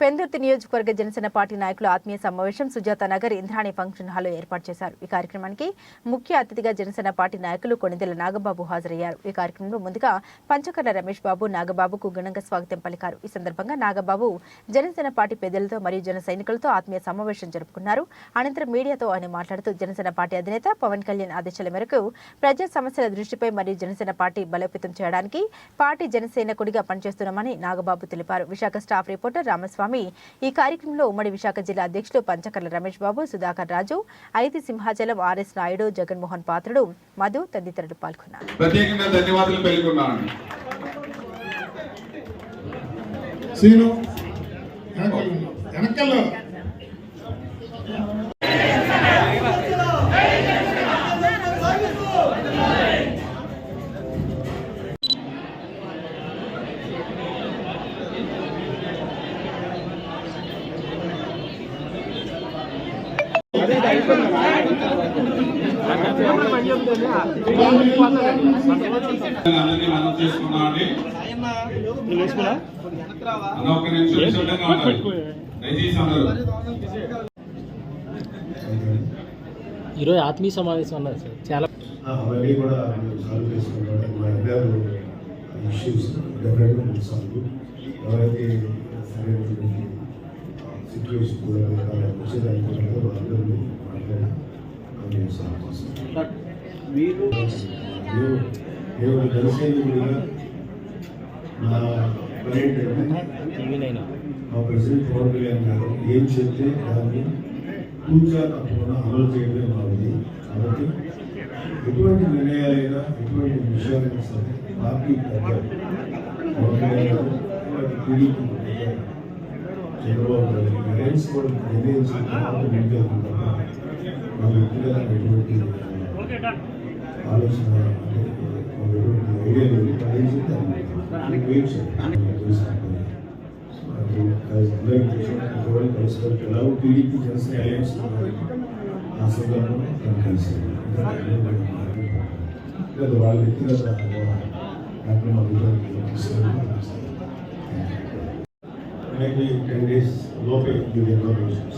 పెందుర్తి నియోజకవర్గ జనసేన పార్టీ నాయకుల ఆత్మీయ సమావేశం సుజాత నగర్ ఇంద్రాణి ఫంక్షన్ హాల్లో ఏర్పాటు చేశారు. ఈ కార్యక్రమానికి ముఖ్య అతిథిగా జనసేన పార్టీ నాయకులు కొణిదెల నాగబాబు హాజరయ్యారు. ఈ కార్యక్రమంలో ముందుగా పంచకర్ల రమేష్ బాబు నాగబాబుకు ఘనంగా స్వాగతం పలికారు. ఈ సందర్భంగా నాగబాబు జనసేన పార్టీ పెద్దలతో మరియు జన సైనికులతో ఆత్మీయ సమావేశం జరుపుకున్నారు. అనంతరం మీడియాతో ఆయన మాట్లాడుతూ జనసేన పార్టీ అధినేత పవన్ కళ్యాణ్ ఆదేశాల మేరకు ప్రజా సమస్యల దృష్టిపై మరియు జనసేన పార్టీ బలోపేతం చేయడానికి పార్టీ జనసేనకుడిగా పనిచేస్తున్నామని నాగబాబు తెలిపారు. విశాఖ స్టాఫ్ రిపోర్టర్ రామస్వామి ఈ కార్యక్రమంలో ఉమ్మడి విశాఖ జిల్లా అధ్యక్షులు పంచకర్ల రమేష్ బాబు సుధాకర్ రాజు ఐతి సింహాచలం ఆర్ఎస్ నాయుడు జగన్మోహన్ పాత్రుడు మధు తదితరులు పాల్గొన్నారు. ప్రత్యేకంగా ధన్యవాదాలు సీను ఈరోజు ఆత్మీయ సమావేశం అన్నారు సార్. చాలా అవన్నీ కూడా మేము సాల్వ్ చేసుకుంటాం మా ఇద్దరు ఇష్యూస్ డెఫినెట్గా మేము సాల్వ్ ఎవరైతే సరైన సిచ్యువేషన్ కూడా వచ్చేదానికి వాళ్ళందరూ మేము సాల్వ్ చేస్తాం మీరు నేను నేను జనసైనికుడిగా నా నైన్ మా ప్రెసిడెంట్ పవన్ కళ్యాణ్ గారు ఏం చెప్తే దాన్ని పూజా తప్పకుండా అమలు చేయడమే మాది కాబట్టి ఎటువంటి నిర్ణయాలైనా ఎటువంటి విషయాలైనా సరే పార్టీ పవన్ కళ్యాణ్ గారు టీడీపీ చంద్రబాబు గారు గైడెన్స్ కూడా నిర్ణయించిన తర్వాత తప్ప మా వ్యక్తిగత ఎటువంటి ఆ, ఆలోచన అంటే మాకు ఎటువంటి ఐడియా లేదు వాళ్ళు ఏం చెప్తే అది వెయిట్ చేయాలి తెలుసుకుంటాం అందరికీ కలిసినట్టు ఎలా టీడీపీ జనసేన అలయన్స్ ఆ సందర్భంలో తను కలిసారు లేదా వాళ్ళ వ్యక్తిగత కార్యక్రమాలు మేబీ టెన్ డేస్ లోపే మీరు ఇన్ఫర్మేషన్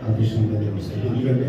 ఆ విషయం మీద వస్తాయి ఎందుకంటే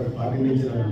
బట్ పార్టీ నుంచి నాకు